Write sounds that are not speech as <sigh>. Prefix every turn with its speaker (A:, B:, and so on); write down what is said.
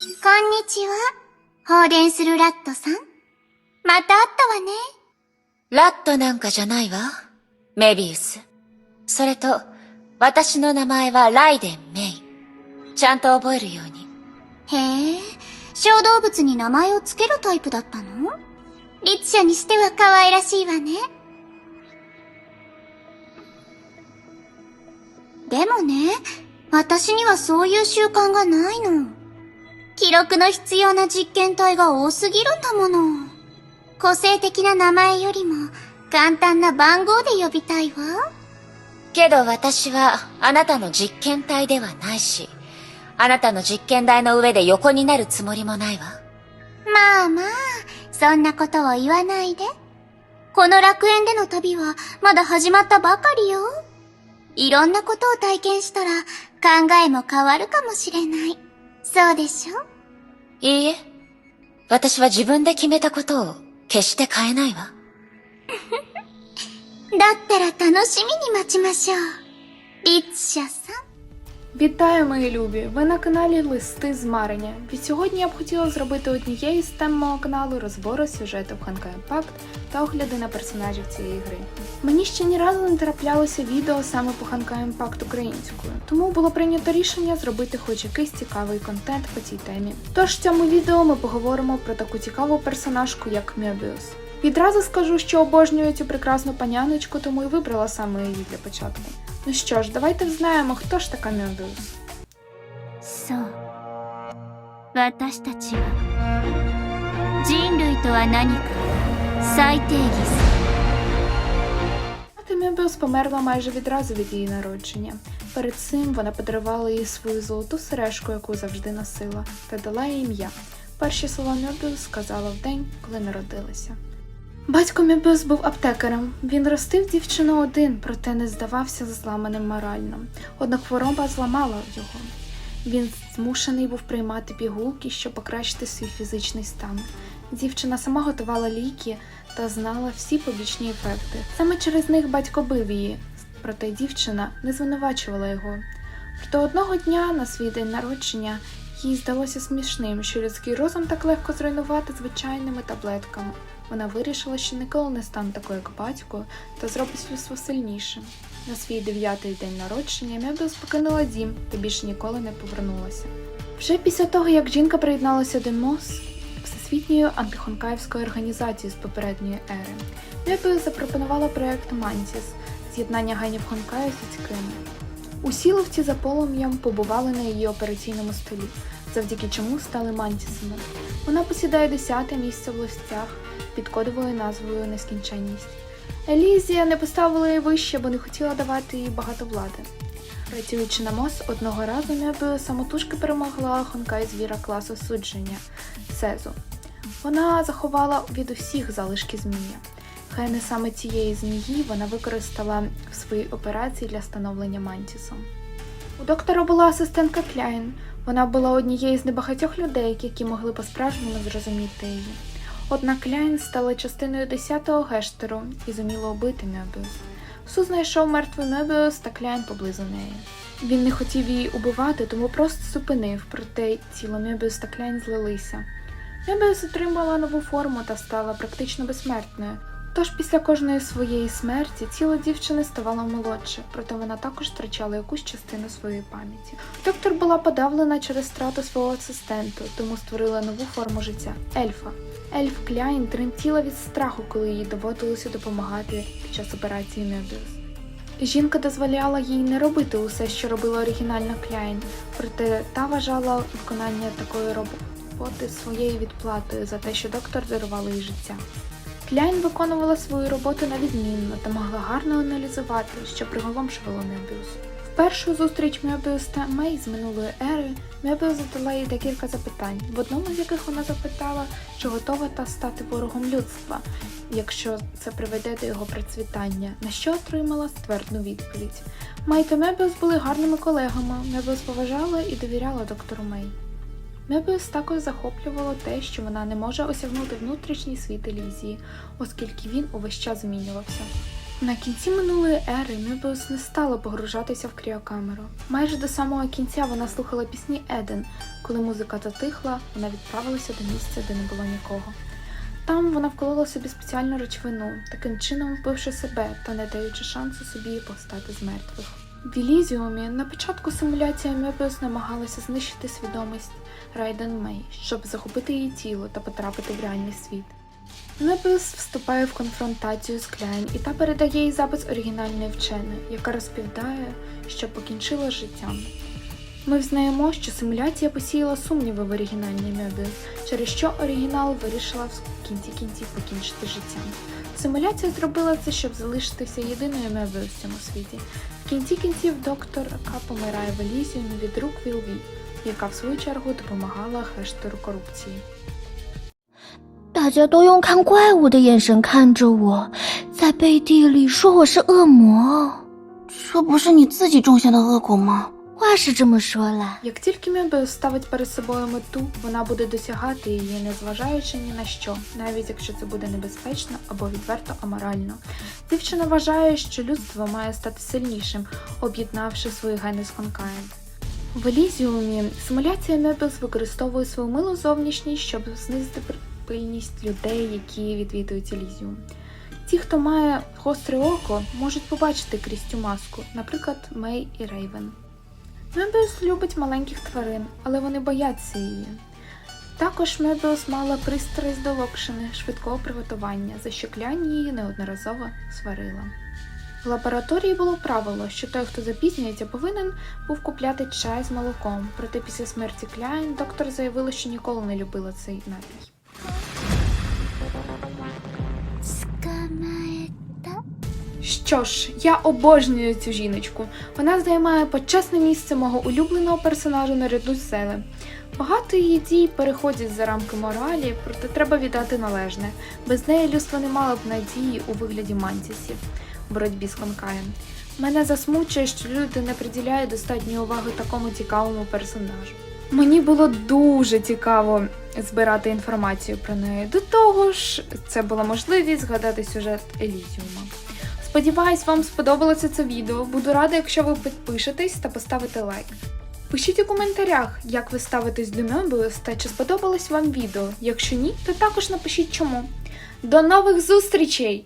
A: こんにちは。放電するラットさん。また会ったわね。
B: ラットなんかじゃないわ。メビウス。それと、私の名前はライデン・メイ。ちゃんと覚えるように。
A: へえ、小動物に名前をつけるタイプだったの？律者にしては可愛らしいわね。でもね、私にはそういう習慣がないの。記録の必要な実験体が多すぎるんだもの。個性的な名前よりも簡単な番号で呼びたいわ。
B: けど私はあなたの実験体ではないし、あなたの実験台の上で横になるつもりもないわ。
A: まあまあ、そんなことを言わないで。この楽園での旅はまだ始まったばかりよ。いろんなことを体験したら考えも変わるかもしれない。そうでしょ
B: いいえ。私は自分で決めたことを決して変えないわ。
A: だったら楽しみに待ちましょう。リッツシャさん。
C: Вітаю, мої <laughs> любі! Ви на каналі Листи з Марення. Від сьогодні я б хотіла зробити однією з тем мого каналу розбори сюжету в Ханка Імпакт та огляди на персонажів цієї гри. Мені ще ні разу не траплялося відео саме по Ханка Імпакт українською, тому було прийнято рішення зробити хоч якийсь цікавий контент по цій темі. Тож в цьому відео ми поговоримо про таку цікаву персонажку, як Мебіус. Відразу скажу, що обожнюю цю прекрасну паняночку, тому і вибрала саме її для початку. Ну що ж, давайте взнаємо, хто ж така Мебіус.
A: そう。私たちは、人類とは何か、再定義する。
C: Мебіус померла майже відразу від її народження. Перед цим вона подарувала їй свою золоту сережку, яку завжди носила, та дала їй ім'я. Перші слова Мебіус сказала в день, коли народилася. Батько Мебіус був аптекарем. Він ростив дівчину один, проте не здавався зламаним морально. Однак хвороба зламала його. Він змушений був приймати пігулки, щоб покращити свій фізичний стан. Дівчина сама готувала ліки та знала всі побічні ефекти. Саме через них батько бив її, проте дівчина не звинувачувала його. Проте одного дня на свій день народження їй здалося смішним, що людський розум так легко зруйнувати звичайними таблетками. Вона вирішила, що ніколи не стане такою, як батько, та зробить людство сильнішим. На свій дев'ятий день народження Мебіус покинула дім та більше ніколи не повернулася. Вже після того, як жінка приєдналася до МОЗ, Всесвітньої антихонкаївської організації з попередньої ери, Мебіус запропонувала проект Мантіс з'єднання генів Хонкаю з людськими. Усі ловці за полум'ям побували на її операційному столі, завдяки чому стали мантісами. Вона посідає десяте місце в ловцях під кодовою назвою Нескінченність. Елізія не поставила її вище, бо не хотіла давати їй багато влади. Працюючи на МОЗ, одного разу Мебіус самотужки перемогла Хонкай звіра класу судження Сезу. Вона заховала від усіх залишки змія. Хай не саме цієї змії вона використала в своїй операції для становлення Мантісом. У доктора була асистентка Кляйн. Вона була однією з небагатьох людей, які могли по-справжньому зрозуміти її. Однак Кляйн стала частиною 10-го гештеру і зуміла убити Мебіус. Су знайшов мертвий Мебіус та Кляйн поблизу неї. Він не хотів її убивати, тому просто зупинив, проте тіло Мебіус та Кляйн злилися. Мебіус отримала нову форму та стала практично безсмертною. Тож після кожної своєї смерті тіло дівчини ставало молодше, проте вона також втрачала якусь частину своєї пам'яті. Доктор була подавлена через страту свого асистенту, тому створила нову форму життя ельфа. Ельф Кляйн тремтіла від страху, коли їй доводилося допомагати під час операції Мебіус. Жінка дозволяла їй не робити усе, що робила оригінальна Кляйн, проте та вважала виконання такої роботи своєю відплатою за те, що доктор дарувала їй життя. Кляйн виконувала свою роботу на відмінно та могла гарно аналізувати, що приголомшувало Мебіус. В першу зустріч Мебіус та Мей з минулої ери Мебіус задала їй декілька запитань, в одному з яких вона запитала, чи готова та стати ворогом людства, якщо це приведе до його процвітання, на що отримала ствердну відповідь. Мей та Мебіус були гарними колегами, Мебіус поважала і довіряла доктору Мей. Мебіус також захоплювало те, що вона не може осягнути внутрішній світ Елізії, оскільки він увесь час змінювався. На кінці минулої ери Мебіус не стала погружатися в кріокамеру. Майже до самого кінця вона слухала пісні Еден. Коли музика затихла, вона відправилася до місця, де не було нікого. Там вона вколола собі спеціальну речовину, таким чином вбивши себе та не даючи шансу собі повстати з мертвих. В Елізіумі на початку симуляція Мебіус намагалася знищити свідомість Райден Мей, щоб захопити її тіло та потрапити в реальний світ. Мебіус вступає в конфронтацію з Кляйн, і та передає їй запис оригінальної вченої, яка розповідає, що покінчила життям. Ми взнаємо, що симуляція посіяла сумніви в оригінальній Мебіус, через що оригінал вирішила в кінці кінців покінчити життям. Симуляція зробила це, щоб залишитися єдиною Мебіус в цьому світі. В кінці кінців доктор К помирає в Елізіумі від рук Вілві, яка в свою чергу допомагала Хештеру корупції.
D: 大家都用看怪物的眼神看着我，在背地里说我是恶魔。
E: 这不是你自己种下的恶果吗？
D: Ваша Джимо шола.
C: Як тільки Мюнбе ставить перед собою мету, вона буде досягати її, незважаючи ні на що, навіть якщо це буде небезпечно або відверто аморально. Дівчина вважає, що людство має стати сильнішим, об'єднавши свої гени з Конкаєнт. В Елізіумі симуляція Мебелс використовує свою милу зовнішність, щоб знизити припильність людей, які відвідують Елізіум. Ті, хто має гостре око, можуть побачити крізь цю маску, наприклад, Мей і Рейвен. Мебіус любить маленьких тварин, але вони бояться її. Також Мебіус мала пристрасть до локшини швидкого приготування, за що клянь її неодноразово сварила. В лабораторії було правило, що той, хто запізнюється, повинен був купляти чай з молоком. Проте після смерті Кляйн доктор заявила, що ніколи не любила цей напій. Що ж, я обожнюю цю жіночку. Вона займає почесне місце мого улюбленого персонажа наряду з Селем. Багато її дій переходять за рамки моралі, проте треба віддати належне. Без неї людство не мало б надії у вигляді мантісів в боротьбі з Хонкаєм. Мене засмучує, що люди не приділяють достатньо уваги такому цікавому персонажу. Мені було дуже цікаво збирати інформацію про неї. До того ж, це була можливість згадати сюжет Елізіума. Сподіваюсь, вам сподобалося це відео. Буду рада, якщо ви підпишетесь та поставите лайк. Пишіть у коментарях, як ви ставитесь до Мебіус та чи сподобалось вам відео. Якщо ні, то також напишіть чому. До нових зустрічей!